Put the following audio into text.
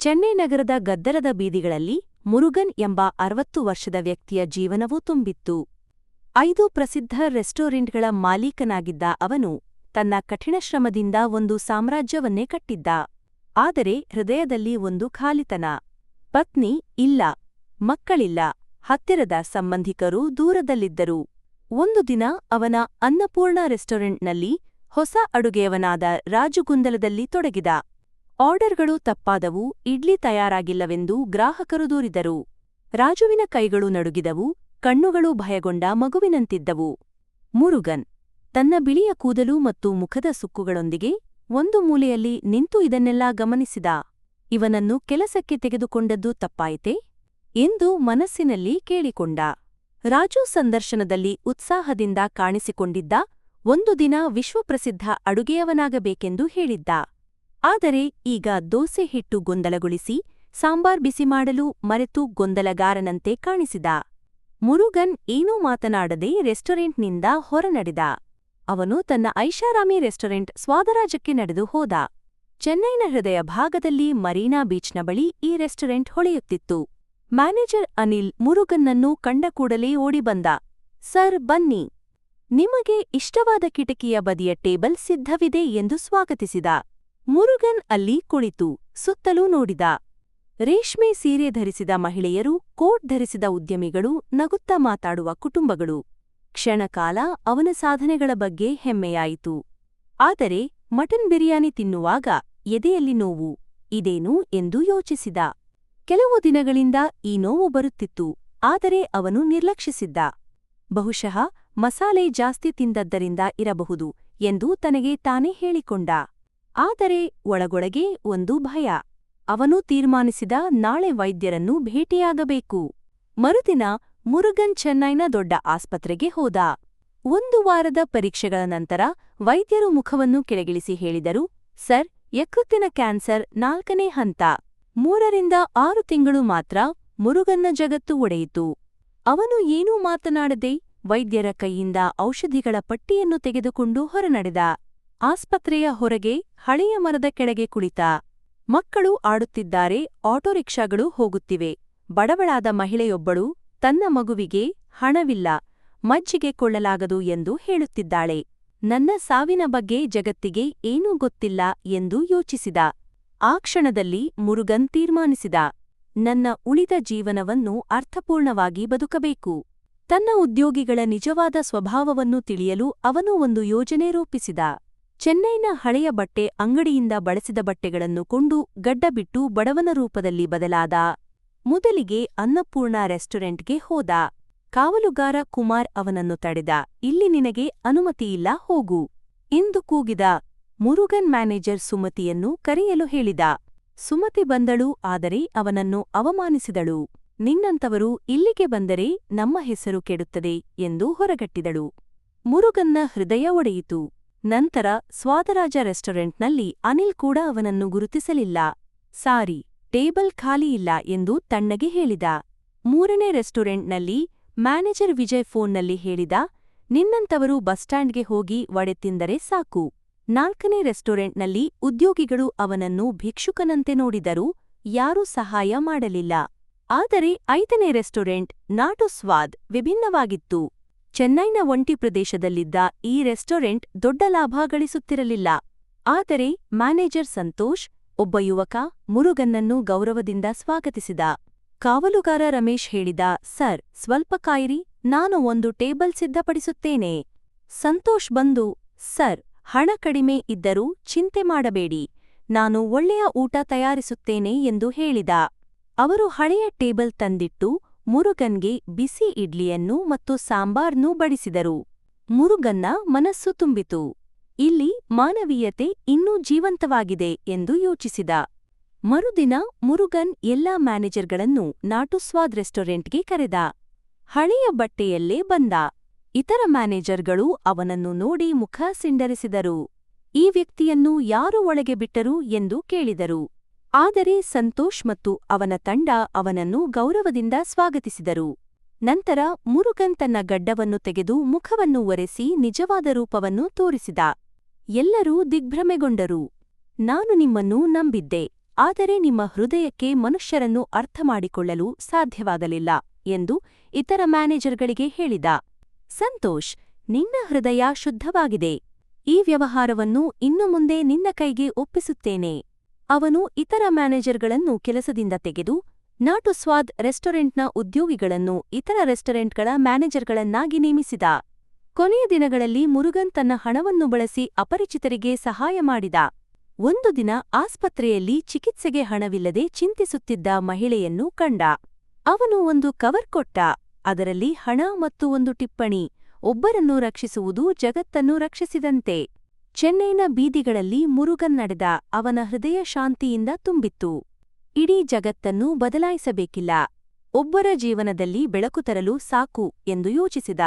ಚೆನ್ನೈ ನಗರದ ಗದ್ದರದ ಬೀದಿಗಳಲ್ಲಿ ಮುರುಗನ್ ಎಂಬ ಅರವತ್ತು ವರ್ಷದ ವ್ಯಕ್ತಿಯ ಜೀವನವೂ ತುಂಬಿತ್ತು. ಐದು ಪ್ರಸಿದ್ಧ ರೆಸ್ಟೋರೆಂಟ್ಗಳ ಮಾಲೀಕನಾಗಿದ್ದ ಅವನು ತನ್ನ ಕಠಿಣ ಶ್ರಮದಿಂದ ಒಂದು ಸಾಮ್ರಾಜ್ಯವನ್ನೇ ಕಟ್ಟಿದ್ದ. ಆದರೆ ಹೃದಯದಲ್ಲಿ ಒಂದು ಖಾಲಿತನ. ಪತ್ನಿ ಇಲ್ಲ, ಮಕ್ಕಳಿಲ್ಲ, ಹತ್ತಿರದ ಸಂಬಂಧಿಕರು ದೂರದಲ್ಲಿದ್ದರು. ಒಂದು ದಿನ ಅವನ ಅನ್ನಪೂರ್ಣ ರೆಸ್ಟೋರೆಂಟ್ನಲ್ಲಿ ಹೊಸ ಅಡುಗೆಯವನಾದ ರಾಜುಗುಂದಲದಲ್ಲಿ ತೊಡಗಿದ. ಆರ್ಡರ್ಗಳು ತಪ್ಪಾದವು, ಇಡ್ಲಿ ತಯಾರಾಗಿಲ್ಲವೆಂದು ಗ್ರಾಹಕರು ದೂರಿದರು. ರಾಜುವಿನ ಕೈಗಳು ನಡುಗಿದವು, ಕಣ್ಣುಗಳು ಭಯಗೊಂಡ ಮಗುವಿನಂತಿದ್ದವು. ಮುರುಗನ್ ತನ್ನ ಬಿಳಿಯ ಕೂದಲು ಮತ್ತು ಮುಖದ ಸುಕ್ಕುಗಳೊಂದಿಗೆ ಒಂದು ಮೂಲೆಯಲ್ಲಿ ನಿಂತು ಇದನ್ನೆಲ್ಲ ಗಮನಿಸಿದ. ಇವನನ್ನು ಕೆಲಸಕ್ಕೆ ತೆಗೆದುಕೊಂಡದ್ದು ತಪ್ಪಾಯಿತೆ? ಎಂದು ಮನಸ್ಸಿನಲ್ಲಿ ಕೇಳಿಕೊಂಡ. ರಾಜು ಸಂದರ್ಶನದಲ್ಲಿ ಉತ್ಸಾಹದಿಂದ ಕಾಣಿಸಿಕೊಂಡಿದ್ದ, ಒಂದು ದಿನ ವಿಶ್ವಪ್ರಸಿದ್ಧ ಅಡುಗೆಯವನಾಗಬೇಕೆಂದು ಹೇಳಿದ್ದ. ಆದರೆ ಈಗ ದೋಸೆ ಹಿಟ್ಟು ಗೊಂದಲಗೊಳಿಸಿ, ಸಾಂಬಾರ್ ಬಿಸಿ ಮಾಡಲು ಮರೆತು ಗೊಂದಲಗಾರನಂತೆ ಕಾಣಿಸಿದ. ಮುರುಗನ್ ಏನೂ ಮಾತನಾಡದೆ ರೆಸ್ಟೋರೆಂಟ್ನಿಂದ ಹೊರನಡೆದ. ಅವನು ತನ್ನ ಐಷಾರಾಮಿ ರೆಸ್ಟೋರೆಂಟ್ ಸ್ವಾದರಾಜಕ್ಕೆ ನಡೆದು ಹೋದ. ಚೆನ್ನೈನ ಹೃದಯ ಭಾಗದಲ್ಲಿ ಮರೀನಾ ಬೀಚ್ನ ಬಳಿ ಈ ರೆಸ್ಟೋರೆಂಟ್ ಹೊಳೆಯುತ್ತಿತ್ತು. ಮ್ಯಾನೇಜರ್ ಅನಿಲ್ ಮುರುಗನ್ನನ್ನು ಕಂಡ ಕೂಡಲೇ ಓಡಿಬಂದ. ಸರ್, ಬನ್ನಿ. ನಿಮಗೆ ಇಷ್ಟವಾದ ಕಿಟಕಿಯ ಬದಿಯ ಟೇಬಲ್ ಸಿದ್ಧವಿದೆ ಎಂದು ಸ್ವಾಗತಿಸಿದ. ಮುರುಗನ್ ಅಲ್ಲಿ ಕುಳಿತು ಸುತ್ತಲೂ ನೋಡಿದ. ರೇಷ್ಮೆ ಸೀರೆ ಧರಿಸಿದ ಮಹಿಳೆಯರು, ಕೋಟ್ ಧರಿಸಿದ ಉದ್ಯಮಿಗಳು, ನಗುತ್ತಾ ಮಾತಾಡುವ ಕುಟುಂಬಗಳು. ಕ್ಷಣಕಾಲ ಅವನ ಸಾಧನೆಗಳ ಬಗ್ಗೆ ಹೆಮ್ಮೆಯಾಯಿತು. ಆದರೆ, ಮಟನ್ ಬಿರಿಯಾನಿ ತಿನ್ನುವಾಗ ಎದೆಯಲ್ಲಿ ನೋವು, ಇದೇನು ಎಂದು ಯೋಚಿಸಿದ. ಕೆಲವು ದಿನಗಳಿಂದ ಈ ನೋವು ಬರುತ್ತಿತ್ತು, ಆದರೆ ಅವನು ನಿರ್ಲಕ್ಷಿಸಿದ್ದ. ಬಹುಶಃ ಮಸಾಲೆ ಜಾಸ್ತಿ ತಿಂದದ್ದರಿಂದ ಇರಬಹುದು ಎಂದು ತನಗೆ ತಾನೇ ಹೇಳಿಕೊಂಡ. ಆದರೆ ಒಳಗೊಳಗೆ ಒಂದು ಭಯ. ಅವನು ತೀರ್ಮಾನಿಸಿದ ನಾಳೆ ವೈದ್ಯರನ್ನು ಭೇಟಿಯಾಗಬೇಕು. ಮರುದಿನ ಮುರುಗನ್ ಚೆನ್ನೈನ ದೊಡ್ಡ ಆಸ್ಪತ್ರೆಗೆ ಹೋದ. ಒಂದು ವಾರದ ಪರೀಕ್ಷೆಗಳ ನಂತರ ವೈದ್ಯರು ಮುಖವನ್ನು ಕೆಳಗಿಳಿಸಿ ಹೇಳಿದರು, ಸರ್, ಯಕೃತ್ತಿನ ಕ್ಯಾನ್ಸರ್ ನಾಲ್ಕನೇ ಹಂತ. ಮೂರರಿಂದ ಆರು ತಿಂಗಳು ಮಾತ್ರ ಮುರುಗನ್ನ ಜಗತ್ತು ಒಡೆಯಿತು. ಅವನು ಏನೂ ಮಾತನಾಡದೆ ವೈದ್ಯರ ಕೈಯಿಂದ ಔಷಧಿಗಳ ಪಟ್ಟಿಯನ್ನು ತೆಗೆದುಕೊಂಡು ಹೊರನಡೆದ. ಆಸ್ಪತ್ರೆಯ ಹೊರಗೆ ಹಳೆಯ ಮರದ ಕೆಳಗೆ ಕುಳಿತ. ಮಕ್ಕಳು ಆಡುತ್ತಿದ್ದಾರೆ ಆಟೋರಿಕ್ಷಾಗಳು ಹೋಗುತ್ತಿವೆ. ಬಡವಳಾದ ಮಹಿಳೆಯೊಬ್ಬಳು ತನ್ನ ಮಗುವಿಗೆ ಹಣವಿಲ್ಲ, ಮಜ್ಜಿಗೆ ಕೊಳ್ಳಲಾಗದು ಎಂದು ಹೇಳುತ್ತಿದ್ದಾಳೆ. ನನ್ನ ಸಾವಿನ ಬಗ್ಗೆ ಜಗತ್ತಿಗೆ ಏನೂ ಗೊತ್ತಿಲ್ಲ ಎಂದು ಯೋಚಿಸಿದ. ಆ ಕ್ಷಣದಲ್ಲಿ ಮುರುಗನ್ ತೀರ್ಮಾನಿಸಿದ. ನನ್ನ ಉಳಿದ ಜೀವನವನ್ನು ಅರ್ಥಪೂರ್ಣವಾಗಿ ಬದುಕಬೇಕು. ತನ್ನ ಉದ್ಯೋಗಿಗಳ ನಿಜವಾದ ಸ್ವಭಾವವನ್ನು ತಿಳಿಯಲು ಅವನು ಒಂದು ಯೋಜನೆ ರೂಪಿಸಿದ. ಚೆನ್ನೈನ ಹಳೆಯ ಬಟ್ಟೆ ಅಂಗಡಿಯಿಂದ ಬಳಸಿದ ಬಟ್ಟೆಗಳನ್ನು ಕೊಂಡು ಗಡ್ಡ ಬಿಟ್ಟು ಬಡವನ ರೂಪದಲ್ಲಿ ಬದಲಾದ ಮೊದಲಿಗೆ ಅನ್ನಪೂರ್ಣ ರೆಸ್ಟೋರೆಂಟ್ಗೆ ಹೋದ. ಕಾವಲುಗಾರ ಕುಮಾರ್ ಅವನನ್ನು ತಡೆದ. ಇಲ್ಲಿ ನಿನಗೆ ಅನುಮತಿಯಿಲ್ಲ ಹೋಗು ಎಂದು ಕೂಗಿದ. ಮುರುಗನ್ ಮ್ಯಾನೇಜರ್ ಸುಮತಿಯನ್ನು ಕರೆಯಲು ಹೇಳಿದ. ಸುಮತಿ ಬಂದಳು, ಆದರೆ ಅವನನ್ನು ಅವಮಾನಿಸಿದಳು. ನಿನ್ನಂತವರು ಇಲ್ಲಿಗೆ ಬಂದರೆ ನಮ್ಮ ಹೆಸರು ಕೆಡುತ್ತದೆ ಎಂದು ಹೊರಗಟ್ಟಿದಳು. ಮುರುಗನ್ನ ಹೃದಯ ಒಡೆಯಿತು. ನಂತರ ಸ್ವಾದರಾಜ ರೆಸ್ಟೋರೆಂಟ್ನಲ್ಲಿ ಅನಿಲ್ ಕೂಡ ಅವನನ್ನು ಗುರುತಿಸಲಿಲ್ಲ. ಸಾರಿ, ಟೇಬಲ್ ಖಾಲಿಯಿಲ್ಲ ಎಂದು ತಣ್ಣಗೆ ಹೇಳಿದ. ಮೂರನೇ ರೆಸ್ಟೋರೆಂಟ್ನಲ್ಲಿ ಮ್ಯಾನೇಜರ್ ವಿಜಯ್ ಫೋನ್ನಲ್ಲಿ ಹೇಳಿದ ನಿನ್ನಂತವರು ಬಸ್ ಸ್ಟ್ಯಾಂಡ್ಗೆ ಹೋಗಿ ವಡೆ ತಿಂದರೆ ಸಾಕು. ನಾಲ್ಕನೇ ರೆಸ್ಟೋರೆಂಟ್ನಲ್ಲಿ ಉದ್ಯೋಗಿಗಳು ಅವನನ್ನು ಭಿಕ್ಷುಕನಂತೆ ನೋಡಿದರೂ ಯಾರೂ ಸಹಾಯ ಮಾಡಲಿಲ್ಲ. ಆದರೆ ಐದನೇ ರೆಸ್ಟೋರೆಂಟ್ ನಾಟು ಸ್ವಾದ್ ವಿಭಿನ್ನವಾಗಿತ್ತು. ಚೆನ್ನೈನ ಒಂಟಿ ಪ್ರದೇಶದಲ್ಲಿದ್ದ ಈ ರೆಸ್ಟೋರೆಂಟ್ ದೊಡ್ಡ ಲಾಭ ಗಳಿಸುತ್ತಿರಲಿಲ್ಲ. ಆದರೆ ಮ್ಯಾನೇಜರ್ ಸಂತೋಷ್, ಒಬ್ಬ ಯುವಕ ಮುರುಗನ್ನನ್ನು ಗೌರವದಿಂದ ಸ್ವಾಗತಿಸಿದ. ಕಾವಲುಗಾರ ರಮೇಶ್ ಹೇಳಿದ, ಸರ್, ಸ್ವಲ್ಪ ಕಾಯಿರಿ, ನಾನು ಒಂದು ಟೇಬಲ್ ಸಿದ್ಧಪಡಿಸುತ್ತೇನೆ. ಸಂತೋಷ್ ಬಂದು, ಸರ್, ಹಣ ಕಡಿಮೆ ಇದ್ದರೂ ಚಿಂತೆ ಮಾಡಬೇಡಿ. ನಾನು ಒಳ್ಳೆಯ ಊಟ ತಯಾರಿಸುತ್ತೇನೆ ಎಂದು ಹೇಳಿದ. ಅವರು ಹಳೆಯ ಟೇಬಲ್ ತಂದಿಟ್ಟು ಮುರುಗನ್ಗೆ ಬಿಸಿ ಇಡ್ಲಿಯನ್ನು ಮತ್ತು ಸಾಂಬಾರ್ನೂ ಬಡಿಸಿದರು. ಮುರುಗನ್ನ ಮನಸ್ಸು ತುಂಬಿತು. ಇಲ್ಲಿ ಮಾನವೀಯತೆ ಇನ್ನೂ ಜೀವಂತವಾಗಿದೆ ಎಂದು ಯೋಚಿಸಿದ. ಮರುದಿನ ಮುರುಗನ್ ಎಲ್ಲಾ ಮ್ಯಾನೇಜರ್ಗಳನ್ನು ನಾಟುಸ್ವಾದ್ ರೆಸ್ಟೋರೆಂಟ್ಗೆ ಕರೆದ. ಹಳೆಯ ಬಟ್ಟೆಯಲ್ಲೇ ಬಂದ. ಇತರ ಮ್ಯಾನೇಜರ್ಗಳು ಅವನನ್ನು ನೋಡಿ ಮುಖ ಸಿಂಡರಿಸಿದರು. ಈ ವ್ಯಕ್ತಿಯನ್ನು ಯಾರು ಒಳಗೆ ಬಿಟ್ಟರು ಎಂದು ಕೇಳಿದರು. ಆದರೆ ಸಂತೋಷ್ ಮತ್ತು ಅವನ ತಂಡ ಅವನನ್ನು ಗೌರವದಿಂದ ಸ್ವಾಗತಿಸಿದರು. ನಂತರ ಮುರುಗನ್ ತನ್ನ ಗಡ್ಡವನ್ನು ತೆಗೆದು ಮುಖವನ್ನು ಒರೆಸಿ ನಿಜವಾದ ರೂಪವನ್ನು ತೋರಿಸಿದ. ಎಲ್ಲರೂ ದಿಗ್ಭ್ರಮೆಗೊಂಡರು. ನಾನು ನಿಮ್ಮನ್ನು ನಂಬಿದ್ದೆ, ಆದರೆ ನಿಮ್ಮ ಹೃದಯಕ್ಕೆ ಮನುಷ್ಯರನ್ನು ಅರ್ಥಮಾಡಿಕೊಳ್ಳಲು ಸಾಧ್ಯವಾಗಲಿಲ್ಲ, ಎಂದು ಇತರ ಮ್ಯಾನೇಜರ್ಗಳಿಗೆ ಹೇಳಿದ. ಸಂತೋಷ್, ನಿನ್ನ ಹೃದಯ ಶುದ್ಧವಾಗಿದೆ. ಈ ವ್ಯವಹಾರವನ್ನು ಇನ್ನು ಮುಂದೆ ನಿನ್ನ ಕೈಗೆ ಒಪ್ಪಿಸುತ್ತೇನೆ. ಅವನು ಇತರ ಮ್ಯಾನೇಜರ್ಗಳನ್ನು ಕೆಲಸದಿಂದ ತೆಗೆದು, ನಾಟು ಸ್ವಾದ್ ರೆಸ್ಟೋರೆಂಟ್ನ ಉದ್ಯೋಗಿಗಳನ್ನು ಇತರ ರೆಸ್ಟೋರೆಂಟ್ಗಳ ಮ್ಯಾನೇಜರ್ಗಳನ್ನಾಗಿ ನೇಮಿಸಿದ. ಕೊನೆಯ ದಿನಗಳಲ್ಲಿ ಮುರುಗನ್ ತನ್ನ ಹಣವನ್ನು ಬಳಸಿ ಅಪರಿಚಿತರಿಗೆ ಸಹಾಯ ಮಾಡಿದ. ಒಂದು ದಿನ ಆಸ್ಪತ್ರೆಯಲ್ಲಿ ಚಿಕಿತ್ಸೆಗೆ ಹಣವಿಲ್ಲದೆ ಚಿಂತಿಸುತ್ತಿದ್ದ ಮಹಿಳೆಯನ್ನು ಕಂಡ. ಅವನು ಒಂದು ಕವರ್ ಕೊಟ್ಟ. ಅದರಲ್ಲಿ ಹಣ ಮತ್ತು ಒಂದು ಟಿಪ್ಪಣಿ, ಒಬ್ಬರನ್ನು ರಕ್ಷಿಸುವುದು ಜಗತ್ತನ್ನು ರಕ್ಷಿಸಿದಂತೆ. ಚೆನ್ನೈನ ಬೀದಿಗಳಲ್ಲಿ ಮುರುಗನ್ ನಡೆದ ಅವನ ಹೃದಯ ಶಾಂತಿಯಿಂದ ತುಂಬಿತ್ತು. ಇಡೀ ಜಗತ್ತನ್ನು ಬದಲಾಯಿಸಬೇಕಿಲ್ಲ. ಒಬ್ಬರ ಜೀವನದಲ್ಲಿ ಬೆಳಕು ತರಲು ಸಾಕು ಎಂದು ಯೋಚಿಸಿದ.